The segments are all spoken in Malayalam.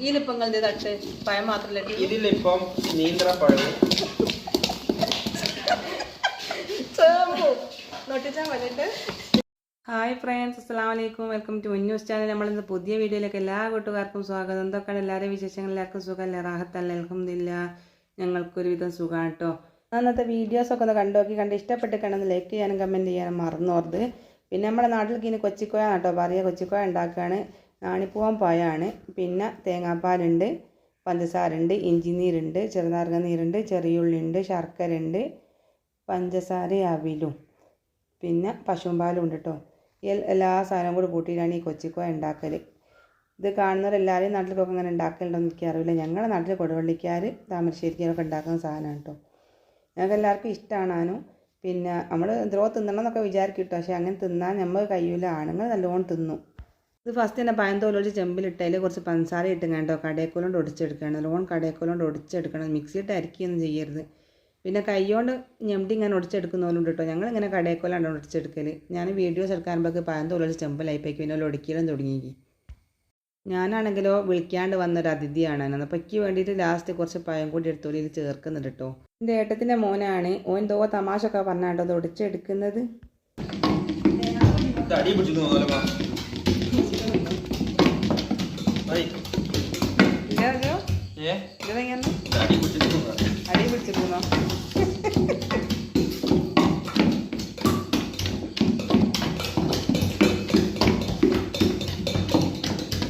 ഇതിലിപ്പോ നിങ്ങളുടെ തട്ട് പഴം മാത്രമല്ല ഇതിലിപ്പം നീന്ത്രപ്പഴവും ചേമ്പു. നൊട്ടിച്ചാ ഹായ് ഫ്രണ്ട്സ് അസ്സാം വലൈക്കും വെൽക്കം ടു ന്യൂസ് ചാനൽ. നമ്മളിന്ന് പുതിയ വീഡിയോയിലേക്ക് എല്ലാ കൂട്ടുകാർക്കും സ്വാഗതം. എന്തൊക്കെയാണ് എല്ലാവരുടെയും വിശേഷങ്ങൾ? എല്ലാവർക്കും സുഖമല്ലേ? റാഹത്തല്ല? എൽക്കുന്നില്ല ഞങ്ങൾക്കൊരുവിധം സുഖമാണ് കേട്ടോ. അന്നത്തെ വീഡിയോസൊക്കെ ഒന്ന് കണ്ടു നോക്കി. കണ്ട് ഇഷ്ടപ്പെട്ട് കണ്ടെന്ന് ലൈക്ക് ചെയ്യാനും കമന്റ് ചെയ്യാനും മറന്നോർത് പിന്നെ നമ്മുടെ നാട്ടിലേക്ക് ഇനി കൊച്ചിക്കോയ കേട്ടോ. പറയുക കൊച്ചിക്കോയ ഉണ്ടാക്കുകയാണ്. നാണിപ്പൂവൻ പഴമാണ് പിന്നെ തേങ്ങാപ്പാലുണ്ട് പഞ്ചസാരയുണ്ട് ഇഞ്ചി നീരുണ്ട് ചെറുനാരങ്ങ നീരുണ്ട് ചെറിയുള്ളിയുണ്ട് ശർക്കര ഉണ്ട് പഞ്ചസാര അവിലും. പിന്നെ പശുമ്പാലും പാലും ഉണ്ട് കേട്ടോ എല്ലാ സാധനവും കൂടി കൂട്ടിയിട്ടാണ് ഈ കൊച്ചിക്കോ ഉണ്ടാക്കൽ ഇത് കാണുന്നവരെല്ലാവരെയും നാട്ടിലൊക്കെ അങ്ങനെ ഉണ്ടാക്കലുണ്ടോ എന്ന് എനിക്കറിയില്ല. ഞങ്ങളുടെ നാട്ടിൽ കൊടുവള്ളിക്കാർ താമരശ്ശേരിക്കാരൊക്കെ ഉണ്ടാക്കുന്ന സാധനമാണ് കേട്ടോ ഞങ്ങൾക്ക് എല്ലാവർക്കും ഇഷ്ടമാണാനും പിന്നെ നമ്മൾ എന്തോ തിന്നണം എന്നൊക്കെ വിചാരിക്കും കേട്ടോ. പക്ഷേ അങ്ങനെ തിന്നാൻ നമ്മൾ കഴിയില്ല ആണുങ്ങൾ നല്ലോണം തിന്നും. ഇത് ഫസ്റ്റ് തന്നെ പഴം തോലൊഴിച്ച് ചെമ്പിലിട്ടതിൽ കുറച്ച് പഞ്ചസാര ഇട്ടും കേട്ടോ കടേക്കോലോണ്ട് ഒടിച്ചെടുക്കണം ലോൺ കടേക്കോലോണ്ട് ഒടിച്ചെടുക്കണം. മിക്സിയിട്ട് അരിക്കുകയൊന്നും ചെയ്യരുത്. പിന്നെ കൈകൊണ്ട് ഞെമ്പി ഇങ്ങനെ ഒടിച്ചെടുക്കുന്നവരുണ്ട് കേട്ടോ. ഞങ്ങൾ ഇങ്ങനെ കടേക്കോലാണ് ഒടിച്ചെടുക്കൽ ഞാൻ വീഡിയോസ് എടുക്കാറുമ്പോൾ പഴം തോലൊഴിച്ച് ചെമ്പിലായിപ്പോയി പിന്നെ ഒടിക്കലും തുടങ്ങി ഞാനാണെങ്കിലോ വിളിക്കാണ്ട് വന്നൊരു അതിഥിയാണ്. അപ്പോൾ എനിക്ക് വേണ്ടിയിട്ട് ലാസ്റ്റ് കുറച്ച് പയം കൂടി എടുത്തോളി ഇത് ചേർക്കുന്നുണ്ട് കേട്ടോ. എന്റെ ഏട്ടത്തിന്റെ മോനാണ്. ഓൻ എന്തോ തമാശ ഒക്കെ പറഞ്ഞാട്ടോ അത് ഒടിച്ചെടുക്കുന്നത് അടി പിടിച്ചിരുന്നോ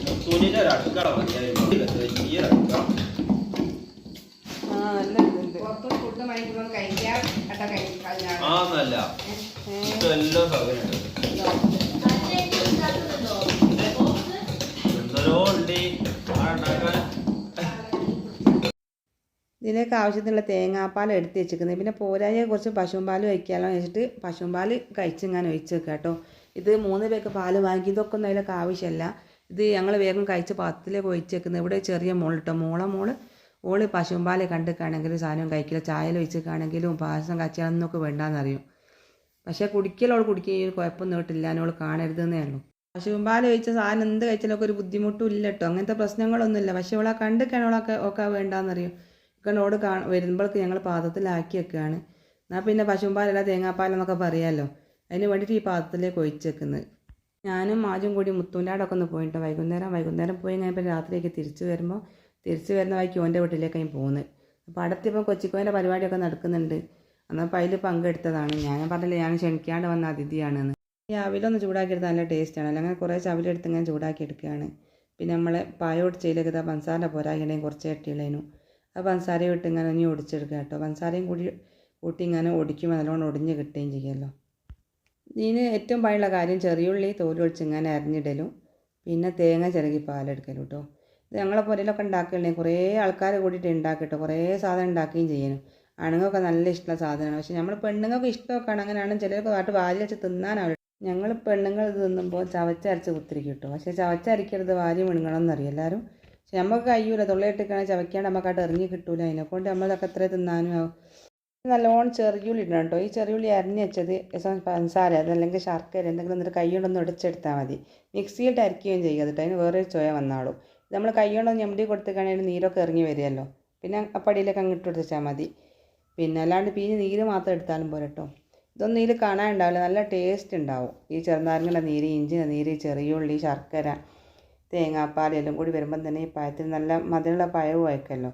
മുത്തൂരിന്റെ ഒരു അടുക്കള ഒരു അടുക്കള. ആ നല്ല ഇതുണ്ട് ഇതിലേക്ക് ആവശ്യത്തിനുള്ള തേങ്ങാപ്പാൽ എടുത്ത് വെച്ചിരിക്കുന്നത് പിന്നെ പോരായ കുറച്ച് പശുവും പാൽ ഒഴിക്കാമല്ലോ വെച്ചിട്ട് പശുവും പാൽ കഴിച്ചിങ്ങനെ ഒഴിച്ച് വെക്കുക കേട്ടോ. ഇത് മൂന്ന് പേർക്ക് പാൽ വാങ്ങി ഇതൊക്കെ ഒന്നും അതിലൊക്കെ ആവശ്യമില്ല ഇത് ഞങ്ങൾ വേഗം കഴിച്ച് പത്തിലേക്ക് ഒഴിച്ച് വെക്കുന്നത് ഇവിടെ ചെറിയ മോൾ കേട്ടോ. മോളെ മോൾ ഓൾ പാൽ കണ്ടിക്കാണെങ്കിലും സാധനം കഴിക്കില്ല. ചായയിൽ ഒഴിച്ചിക്കാണെങ്കിലും പായസം കച്ചാന്നൊക്കെ വേണ്ടാന്നറിയും. പക്ഷേ കുടിക്കലോൾ കുടിക്കുകയും കുഴപ്പമൊന്നും കിട്ടില്ല എന്നോട് കാണരുതെന്നേ ഉള്ളൂ. പശുവും പാൽ ഒഴിച്ച സാധനം എന്ത് കഴിച്ചാലൊക്കെ ഒരു ബുദ്ധിമുട്ടും ഇല്ല കേട്ടോ അങ്ങനത്തെ പ്രശ്നങ്ങളൊന്നുമില്ല. പക്ഷേ ഇവളെ കിണളൊക്കെ ഒക്കെ വേണ്ടാന്നറിയും. ഇക്കണോട് കാ വരുമ്പോഴേക്ക് ഞങ്ങൾ പാത്രത്തിലാക്കി വെക്കുകയാണ് എന്നാൽ പിന്നെ പശുമ്പാലല്ല പാലല്ല തേങ്ങാപ്പാലെന്നൊക്കെ പറയാമല്ലോ അതിന് വേണ്ടിയിട്ട് ഈ പാത്രത്തിലേക്ക് ഒഴിച്ച് വെക്കുന്നത്. ഞാനും ആദ്യം കൂടി മുത്തൂന്റാടൊക്കെ ഒന്ന് പോയിട്ട്. വൈകുന്നേരം വൈകുന്നേരം പോയി കഴിഞ്ഞപ്പോൾ രാത്രിയൊക്കെ തിരിച്ചു വരുമ്പോൾ തിരിച്ചു വരുന്ന വഴിക്ക് ഓന്റെ വീട്ടിലേക്കാണ് പോകുന്നത് അപ്പോൾ അടുത്തിപ്പം കൊച്ചിക്കോന്റെ പരിപാടിയൊക്കെ നടക്കുന്നുണ്ട്. എന്നപ്പോൾ അതിൽ പങ്കെടുത്തതാണ്. ഞാൻ പറഞ്ഞില്ല ഞാൻ ക്ഷണിക്കാണ്ട് വന്ന അതിഥിയാണെന്ന്. ഈ അവിലൊന്ന് ചൂടാക്കിയെടുത്ത് നല്ല ടേസ്റ്റാണ് അല്ല അങ്ങനെ കുറേ ചവിലെടുത്ത് ഇങ്ങനെ ചൂടാക്കി എടുക്കുകയാണ്. പിന്നെ നമ്മളെ പായോടിച്ചയിലേക്ക് ഇതാ പഞ്ചസാരന്റെ പോരാകിണ്ടെങ്കിൽ കുറച്ച് ഇട്ടിയുള്ളതിനു ആ പഞ്ചസാര ഇട്ട് ഇങ്ങനെ ഇനി ഒടിച്ചെടുക്കുക കേട്ടോ. പഞ്ചസാരയും കൂടി കൂട്ടി ഇങ്ങനെ ഒടിക്കുമ്പോൾ നല്ലോണം ഒടിഞ്ഞ് കിട്ടുകയും ചെയ്യുമല്ലോ ഇതിന് ഏറ്റവും പണിയുള്ള കാര്യം ചെറിയുള്ളി തോലൊഴിച്ച് ഇങ്ങനെ അരിഞ്ഞിടലും. പിന്നെ തേങ്ങ ചിരകി പാലെടുക്കലും കേട്ടോ. ഇത് ഞങ്ങളെ പുരയിലൊക്കെ ഉണ്ടാക്കലുണ്ടേ കുറേ ആൾക്കാർ കൂടിയിട്ട് ഉണ്ടാക്കിട്ടോ. കുറേ സാധനം ഉണ്ടാക്കുകയും ചെയ്യണം ആണുങ്ങൾക്കൊക്കെ നല്ല ഇഷ്ടമുള്ള സാധനമാണ്. പക്ഷേ നമ്മൾ പെണ്ണുങ്ങൾക്ക് ഇഷ്ടമൊക്കെയാണ്. അങ്ങനെയാണ് ചിലർക്ക് കാട്ട് വാരി വെച്ച് തിന്നാനാണ് ഞങ്ങൾ പെണ്ണുങ്ങൾ തിന്നുമ്പോൾ ചവച്ചരച്ച് കുത്തിരിക്കും കേട്ടോ. പക്ഷേ ചവച്ചരക്കരുത് വാരി മിണുങ്ങണമെന്നറിയാം എല്ലാവരും പക്ഷെ നമുക്ക് കഴിയൂല. തൊള്ളയിട്ടിക്കണ ചവയ്ക്കാണ്ട് നമുക്കാട്ട് എറിഞ്ഞ് കിട്ടൂല. അതിനെക്കൊണ്ട് നമ്മളതൊക്കെ എത്ര തിന്നാനും ആവും. നല്ലോണം ചെറിയുള്ളി ഇടണം കേട്ടോ. ഈ ചെറിയുള്ളി അരിഞ്ഞ് വെച്ചത് പഞ്ചസാര അതല്ലെങ്കിൽ ശർക്കര എന്തെങ്കിലും എന്നിട്ട് കൈ ഉടച്ചെടുത്താൽ മതി. മിക്സിയിട്ട് അരക്കുകയും ചെയ്യുക കേട്ടോ. അതിന് വേറെ ഒരു ചോയ വന്നാളും. നമ്മൾ കൈ കൊണ്ടൊന്ന് ഞമ്മടി കൊടുത്തിട്ടാണെങ്കിൽ നീരൊക്കെ ഇറങ്ങി വരുമല്ലോ പിന്നെ അപ്പടിയിലൊക്കെ അങ്ങ് ഇട്ട് വെച്ചാൽ മതി. പിന്നെ അല്ലാണ്ട് പിന്നെ നീര് മാത്രം എടുത്താലും പോരെ കേട്ടോ. ഇതൊന്നും ഇതിൽ കാണാൻ ഉണ്ടാവില്ല നല്ല ടേസ്റ്റ് ഉണ്ടാവും. ഈ ചെറുനാരങ്ങയുടെ നീര് ഇഞ്ചിന്റെ നീര് ചെറിയുള്ളി ശർക്കര തേങ്ങാപ്പാൽ എല്ലാം കൂടി വരുമ്പം തന്നെ ഈ പഴത്തിന് നല്ല മധുരമുള്ള പഴവും അയക്കല്ലോ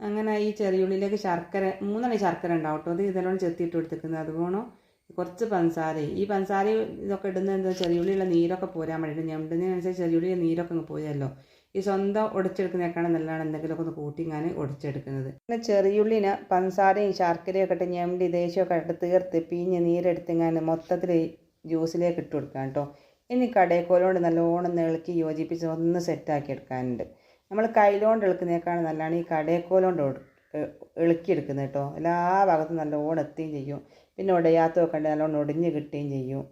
അങ്ങനെ ഈ ചെറിയുള്ളിയിലേക്ക് ശർക്കര മൂന്നെണ്ണം ശർക്കര ഉണ്ടാവും കേട്ടോ. അത് ഇതെല്ലാം ചെത്തിയിട്ട് കൊടുത്തിരിക്കുന്നത് അതുപോലെ കുറച്ച് പഞ്ചസാര. ഈ പഞ്ചസാര ഇതൊക്കെ ഇടുന്ന എന്താ? ചെറിയുള്ളിയുള്ള നീരൊക്കെ പോരാൻ വേണ്ടിയിട്ട് ഞമ്മുന്നതിനനുസരിച്ച് ചെറിയുള്ളിയുടെ നീരൊക്കെ അങ്ങ് പോയല്ലോ ഈ സ്വന്തം ഒടിച്ചെടുക്കുന്നേക്കാണ് നല്ലതാണ് എന്തെങ്കിലുമൊക്കെ ഒന്ന് കൂട്ടി ഞാൻ ഒടിച്ചെടുക്കുന്നത്. പിന്നെ ചെറിയുള്ളിനെ പഞ്ചസാരയും ശർക്കരയും ഒക്കെ ഇട്ട് ഞമ്മടി ദേശമൊക്കെ ഇട്ട് തീർത്ത് പിഞ്ഞ് നീരെടുത്ത് ഞാൻ മൊത്തത്തിൽ ജ്യൂസിലേക്ക് ഇട്ട് കൊടുക്കാം കേട്ടോ. ഇനി കടയക്കോലോണ്ട് നല്ലോണം ഇളക്കി യോജിപ്പിച്ച് ഒന്ന് സെറ്റാക്കി എടുക്കാനുണ്ട്. നമ്മൾ കയ്യിലോണ്ട് ഇളക്കുന്നേക്കാണ് നല്ലതാണ് ഈ കടയക്കോലോണ്ട് ഇളക്കിയെടുക്കുന്നത് കേട്ടോ. എല്ലാ ഭാഗത്തും നല്ലോണം എത്തുകയും ചെയ്യും. പിന്നെ ഉടയാത്തതൊക്കെ ഉണ്ട് നല്ലോണം ഒടിഞ്ഞ് കിട്ടുകയും ചെയ്യും.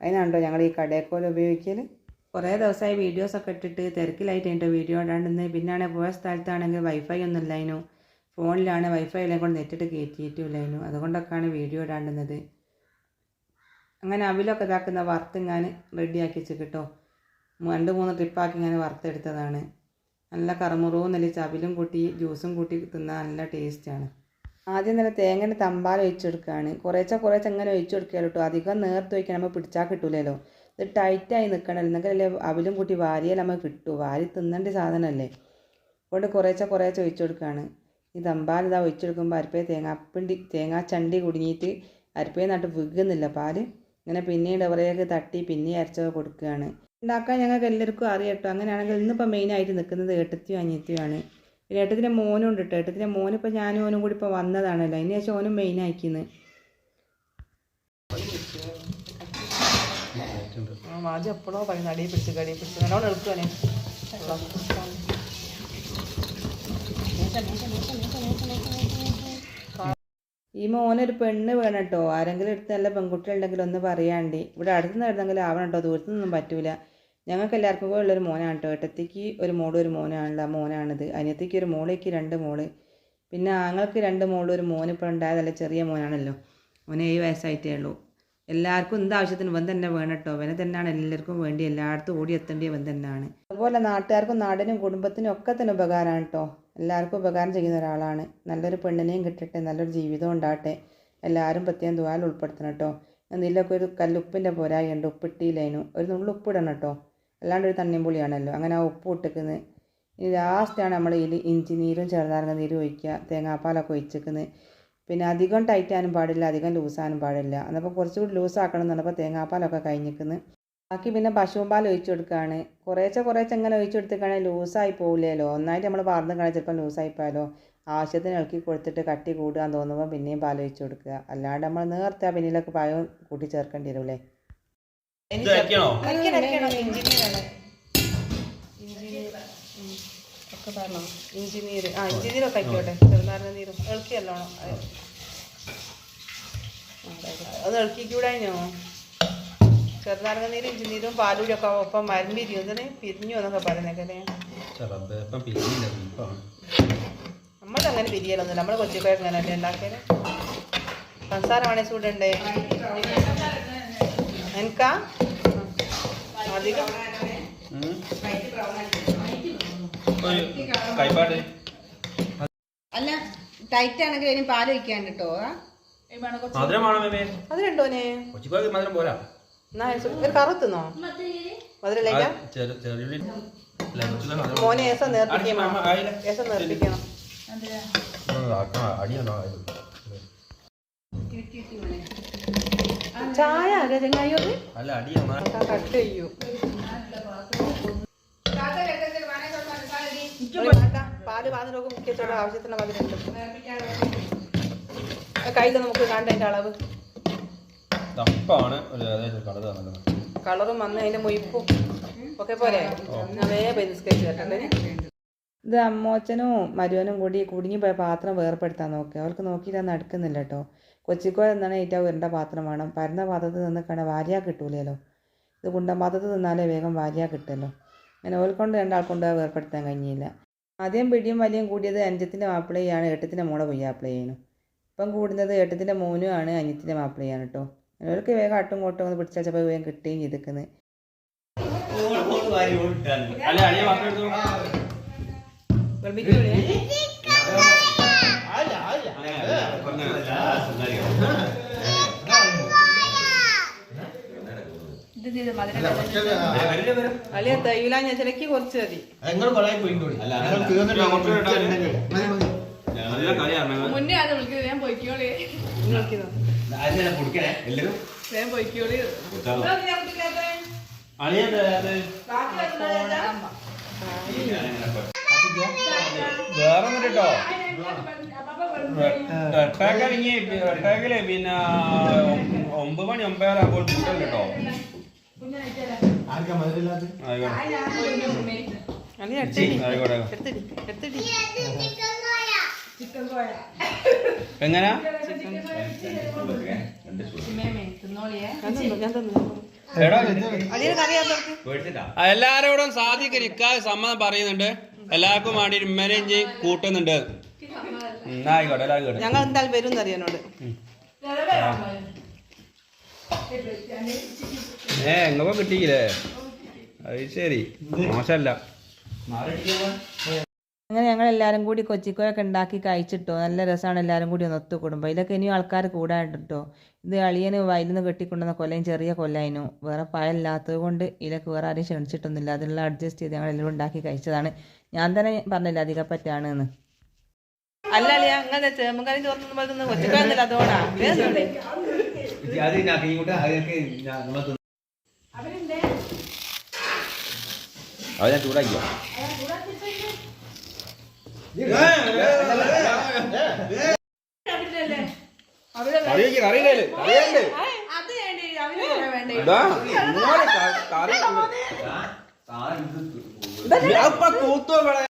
അതിനാണ് കേട്ടോ ഞങ്ങൾ ഈ കടേക്കോൽ ഉപയോഗിക്കൽ കുറേ ദിവസമായി വീഡിയോസൊക്കെ ഇട്ടിട്ട് തിരക്കിലായിട്ട് എന്റെ വീഡിയോ ഇടാണ്ടെന്ന് പിന്നാണെ പോയ സ്ഥലത്താണെങ്കിൽ വൈഫൈ ഒന്നും ഇല്ലായിരുന്നു ഫോണിലാണ് വൈഫൈ എല്ലാം കൊണ്ട് നെറ്റിട്ട് കയറ്റിയിട്ടില്ലായിരുന്നു അതുകൊണ്ടൊക്കെയാണ് വീഡിയോ ഇടാണ്ടുന്നത് അങ്ങനെ അവിലൊക്കെ ഇതാക്കുന്ന വറുത്ത് ഞാൻ റെഡിയാക്കി വെച്ച് കേട്ടോ. രണ്ട് മൂന്ന് ട്രിപ്പാക്കി ഞാൻ വറുത്തെടുത്തതാണ്. നല്ല കറുമുറവും നല്ല ചവിലും കൂട്ടി ജ്യൂസും കൂട്ടി തിന്നാൽ നല്ല ടേസ്റ്റാണ് ആദ്യം തന്നെ തേങ്ങന്റെ തമ്പാൽ ഒഴിച്ചെടുക്കുകയാണ് കുറേച്ച കുറേച്ച അങ്ങനെ ഒഴിച്ചു കൊടുക്കുകയാണ് കേട്ടോ. അധികം നേർത്ത് വയ്ക്കാൻ നമ്മൾ പിടിച്ചാൽ കിട്ടൂലല്ലോ. ഇത് ടൈറ്റായി നിൽക്കണമല്ലോ അല്ലേ അവിലും കൂട്ടി വാരിയാൽ നമുക്ക് കിട്ടൂ. വാരി തിന്നേണ്ട സാധനമല്ലേ അതുകൊണ്ട് കുറേശ്ശെ കുറേശ്ശെ ഒഴിച്ചു കൊടുക്കുകയാണ് ഈ തമ്പാൽ ഇതാ ഒഴിച്ചു കൊടുക്കുമ്പോൾ അരിപ്പേ തേങ്ങാപ്പിണ്ടി തേങ്ങാ ചണ്ടി കുടുങ്ങിയിട്ട് അരിപ്പേ നട്ട് വിൽക്കുന്നില്ല പാൽ ഇങ്ങനെ പിന്നീട് അവരേക്ക് തട്ടി പിന്നെ അരച്ച കൊടുക്കുകയാണ്. ഉണ്ടാക്കാൻ ഞങ്ങൾക്ക് എല്ലാവർക്കും അറിയട്ടോ അങ്ങനെയാണെങ്കിൽ ഇന്നിപ്പോൾ മെയിനായിട്ട് നിൽക്കുന്നത് ഏട്ടത്തിയും അനിയത്തിയുമാണ് പിന്നെ ഏട്ടത്തിന്റെ മോനും ഉണ്ട് കേട്ടോ. ഏട്ടത്തിന്റെ മോനിപ്പോൾ ഞാനും ഓനും കൂടി ഇപ്പോൾ വന്നതാണല്ലോ. അതിന് ശേഷം ഓനും മെയിൻ അയക്കുന്നത് ആദ്യം എപ്പോഴോ പറയുന്നത് അടിയെ പിടിച്ച് കടിയിൽ പിടിച്ച്. നല്ലോണം എടുക്കുവാനേ ഈ മോനൊരു പെണ്ണ് വേണം കേട്ടോ ആരെങ്കിലും എടുത്ത് നല്ല പെൺകുട്ടികളുണ്ടെങ്കിൽ ഒന്ന് പറയാണ്ടി. ഇവിടെ അടുത്ത് നിന്ന് എടുത്തെങ്കിലും ആവണം കേട്ടോ ദൂരത്തു നിന്നും പറ്റൂല. ഞങ്ങൾക്ക് എല്ലാവർക്കും കൂടെ ഉള്ളൊരു മോനാണ് കേട്ടോ ഏട്ടത്തിക്ക് ഒരു മോളും ഒരു മോനാണല്ലോ. ആ മോനാണിത്. അനിയത്തിക്ക് ഒരു മോളേക്ക് രണ്ട് മോൾ. പിന്നെ ആങ്ങൾക്ക് രണ്ട് മോളും ഒരു മോനിപ്പോൾ ഉണ്ടായതല്ല? ചെറിയ മോനാണല്ലോ. മോന് ഏഴ് വയസ്സായിട്ടേ ഉള്ളൂ. എല്ലാവർക്കും എന്താവശ്യത്തിന് ഇവൻ തന്നെ വേണം കേട്ടോ ഇവനെ തന്നെയാണ് എല്ലാവർക്കും വേണ്ടി എല്ലായിടത്തും ഓടി എത്തേണ്ടിയ ഇവൻ തന്നെയാണ്. അതുപോലെ നാട്ടുകാർക്കും നാടിനും കുടുംബത്തിനും ഒക്കെ തന്നെ ഉപകാരമാണ് കേട്ടോ എല്ലാവർക്കും ഉപകാരം ചെയ്യുന്ന ഒരാളാണ്. നല്ലൊരു പെണ്ണിനെയും കിട്ടട്ടെ നല്ലൊരു ജീവിതം ഉണ്ടാകട്ടെ. എല്ലാവരും പ്രത്യേകം ദ്വാൽ ഉൾപ്പെടുത്തണം കേട്ടോ എന്തെങ്കിലുമൊക്കെ ഒരു കല്ലുപ്പിന്റെ പോരായുണ്ട് ഉപ്പിട്ടിയില്ലേനു ഒരു നുള്ളു ഉപ്പിടണം കേട്ടോ അല്ലാണ്ട് ഒരു തണ്ണിമ്പുളിയാണല്ലോ അങ്ങനെ ആ ഉപ്പ് ഇട്ടിക്കുന്നത് ഇനി ലാസ്റ്റാണ് നമ്മൾ ഇതിൽ ഇഞ്ചി നീരും ചെറുനാരങ്ങ നീരും ഒഴിക്കുക തേങ്ങാപ്പാലൊക്കെ ഒഴിച്ചിക്കുന്നത് പിന്നെ അധികം ടൈറ്റാനും ആകാനും പാടില്ല അധികം ലൂസാനും പാടില്ല. എന്നപ്പോൾ കുറച്ചുകൂടി ലൂസാക്കണം എന്നുള്ളപ്പോൾ പറഞ്ഞപ്പോൾ തേങ്ങാപ്പാലൊക്കെ കഴിഞ്ഞിരിക്കുന്നു ബാക്കി പിന്നെ പശുവും പാൽ ഒഴിച്ചു കൊടുക്കുകയാണ് കുറേശ്ശെ കുറേശ്ശെ ഇങ്ങനെ ഒഴിച്ചു കൊടുത്തിട്ടാണെങ്കിൽ ലൂസായി പോകില്ലല്ലോ ഒന്നായിട്ട് നമ്മൾ പറന്ന് കഴിഞ്ഞാൽ ചിലപ്പോൾ ലൂസായി പോയാലോ? ആവശ്യത്തിന് ഇളക്കി കൊടുത്തിട്ട് കട്ടി കൂട്ടാൻ തോന്നുമ്പോൾ പിന്നെയും പാൽ ഒഴിച്ചു കൊടുക്കുക. അല്ലാണ്ട് നമ്മൾ നേർത്താ പിന്നിലൊക്കെ പായം കൂട്ടി ചേർക്കേണ്ടി വരുമല്ലേ ഇത് വെക്കണോ ഒക്കെ ഇഞ്ചി നീര് ആ ഇഞ്ചി നീരൊക്കെ ആയിക്കോട്ടെ. ചെറുനാരങ്ങ നീരും. ഇളക്കിയല്ലോണം അത് ഇളക്കിക്കൂടാഞ്ഞോ? ചെറുനാരങ്ങ നീരും ഇഞ്ചി നീരും പാലൂരും ഒക്കെ ഒപ്പം മരം പിരിയും. എന്തിന് പിരിഞ്ഞു എന്നൊക്കെ പറയുന്നേക്കല്ലേ ഇപ്പം നമ്മളങ്ങനെ പിരിയലൊന്നുമില്ല. നമ്മൾ കൊച്ചിക്കോയൊക്കെ അങ്ങനെ അല്ലേ ഉണ്ടാക്കിയത്? സംസാര വേണേ ചൂടണ്ടേ? എനിക്കാ? അധികം? കൈപ്പാട്. അല്ല ടൈറ്റ് ആണെങ്കിൽ ഇനി പാൽ ഒഴിക്കാണ്ട് കേട്ടോ. അത് രണ്ടോനെ മധുരം പോരാ. കറുത്തുന്നോ മധുരല്ലേക്ക മോനെ ഏസം നേർപ്പിക്കണം. ഏസം നേർപ്പിക്കണം? ചായ അല്ല അടിയോ കട്ട് ചെയ്യൂ. പാൽ പാതിനൊക്കെ മുക്കിയിട്ടുള്ള ആവശ്യത്തിന് മധുരം കയ്യിൽ നമുക്ക് കണ്ട അതിന്റെ അളവ്. കളറും വന്ന് അതിന്റെ മൊയ്പ്പും ഒക്കെ പോലെ. അതേ ബിസ്ക്കറ്റ് ഇത് അമ്മോച്ചനും മരുവനും കൂടി കുടുങ്ങി പോയ പാത്രം വേർപ്പെടുത്താൻ നോക്കുക അവർക്ക് നോക്കിയിട്ട് നടക്കുന്നില്ല കേട്ടോ. കൊച്ചിക്കോ എന്നാണ് ഏറ്റവും ഉരുണ്ട പാത്രം വേണം. പരന്ന പാത്രത്തിൽ നിന്ന് കണ്ട വാര്യ കിട്ടൂലല്ലോ ഇത് കുണ്ടൻ പാത്രത്തിൽ നിന്നാലേ വേഗം വാര്യ കിട്ടുമല്ലോ അങ്ങനെ ഓൽക്കൊണ്ട് രണ്ടാൾക്കൊണ്ട് വേർപ്പെടുത്താൻ കഴിഞ്ഞില്ല. ആദ്യം പിടിയും വലിയും കൂടിയത് അഞ്ചത്തിന്റെ മാപ്പിളയാണ് ഏട്ടത്തിന്റെ മോളെ പൊയ്യാപ്പിളയാണ് ഇപ്പം കൂടുന്നത് ഏട്ടത്തിന്റെ മോനും ആണ് അനിയത്തിന്റെ മാപ്പിളയാണ് കേട്ടോ അവർക്ക് വേഗം അട്ടും കോട്ടും ഒന്ന് പിടിച്ചപ്പോൾ വേഗം കിട്ടുകയും ചെയ്തിരിക്കുന്നത് അല്ല അടിയ തൈല ഞാൻ ചിലക്ക് കുറച്ച് മതി. മുന്നേ അത് വിളിക്കുന്നത് വേഗം പൊയ്ക്കോളി. നോക്കിയതോ വേഗം പൊയ്ക്കോളി. അളിയുണ്ട് അത്? വേറെ കേട്ടോ എട്ടാക്കലിങ്ങി എട്ടാക്കൽ പിന്നെ ഒമ്പത് മണി ഒമ്പതരാകുമ്പോൾ കൂട്ടൽ കേട്ടോ ആർക്കാ മധുരമില്ലാത്ത? എങ്ങനെ? എല്ലാരോടും സാധിക്ക്. നിക്കാതെ സമ്മതം പറയുന്നുണ്ട്. എല്ലാവർക്കും വേണ്ടി ഉമ്മനെയും ഇഞ്ചി കൂട്ടുന്നുണ്ട്. ഞങ്ങൾ എന്തായാലും വരും എന്നറിയാനോട്. ഏ എങ്ങോ കിട്ടിയില്ലേ? അത് ശരി. മോശമല്ല. അങ്ങനെ ഞങ്ങൾ എല്ലാവരും കൂടി കൊച്ചിക്കോയൊക്കെ ഉണ്ടാക്കി കഴിച്ചിട്ടോ. നല്ല രസമാണ് എല്ലാവരും കൂടി ഒന്ന് ഒത്തുകൂടുമ്പോൾ ഇതൊക്കെ ഇനിയും ആൾക്കാർ കൂടാണ്ടിട്ടോ. ഇത് അളിയന് വയലിന്ന് കെട്ടിക്കൊണ്ടുവന്ന കൊല്ലയും ചെറിയ കൊല്ലായിരുന്നു വേറെ പയമില്ലാത്തത് കൊണ്ട് ഇതിലൊക്കെ വേറെ ആരെയും ക്ഷണിച്ചിട്ടൊന്നുമില്ല. അതിനുള്ള അഡ്ജസ്റ്റ് ചെയ്ത് ഞങ്ങൾ എല്ലാവരും ഉണ്ടാക്കി കഴിച്ചതാണ്. ഞാൻ തന്നെ പറഞ്ഞില്ല അധികം പറ്റാണ് എന്ന് അല്ല അളിയ അങ്ങനെ ചേമ്പുകറി ചോർത്തുന്ന കൊച്ചിക്കോയൊന്നുമില്ല അതുകൊണ്ടാണ് അത് ഞാൻ ഇങ്ങോട്ട് അതൊക്കെ ഞാൻ നമ്മളെ തിന്ന് അത് ഞാൻ ചൂടാക്കിയോ കറിയൊക്കെ കറിയില്ലേ കറിയുണ്ട് ഇതാ, ഇങ്ങോട്ട് ക- കറി അപ്പൊ കൂത്തോ ഇവിടെ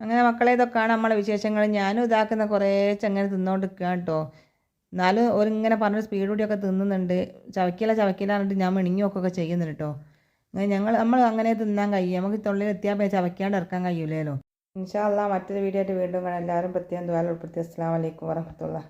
അങ്ങനെ മക്കളെ ഇതൊക്കെയാണ് നമ്മളെ വിശേഷങ്ങൾ. ഞാനും ഇതാക്കുന്ന കുറേ ചങ്ങനെ തിന്നോണ്ടിരിക്കുക കേട്ടോ. എന്നാലും ഒരിങ്ങനെ പറഞ്ഞ സ്പീഡ് കൂടിയൊക്കെ തിന്നുന്നുണ്ട്. ചവക്കില ചവക്കില പറഞ്ഞിട്ട് ഞാൻ മിണിങ്ങൊക്കെ ചെയ്യുന്നുണ്ട് കേട്ടോ. ഞങ്ങൾ നമ്മൾ അങ്ങനെ തിന്നാൻ കഴിയും. നമുക്ക് തൊള്ളിൽ എത്തിയാൽ ചവയ്ക്കാണ്ട് ഇറക്കാൻ കഴിയൂലല്ലോ. അല്ലാ മറ്റൊരു വീഡിയോ ആയിട്ട് വീണ്ടും കാണാം. എല്ലാവരും പ്രത്യേകം ദ്വാരം ഉൾപ്പെടുത്തി. അസ്സാം വലൈക്കും വരഹമത്തുള്ള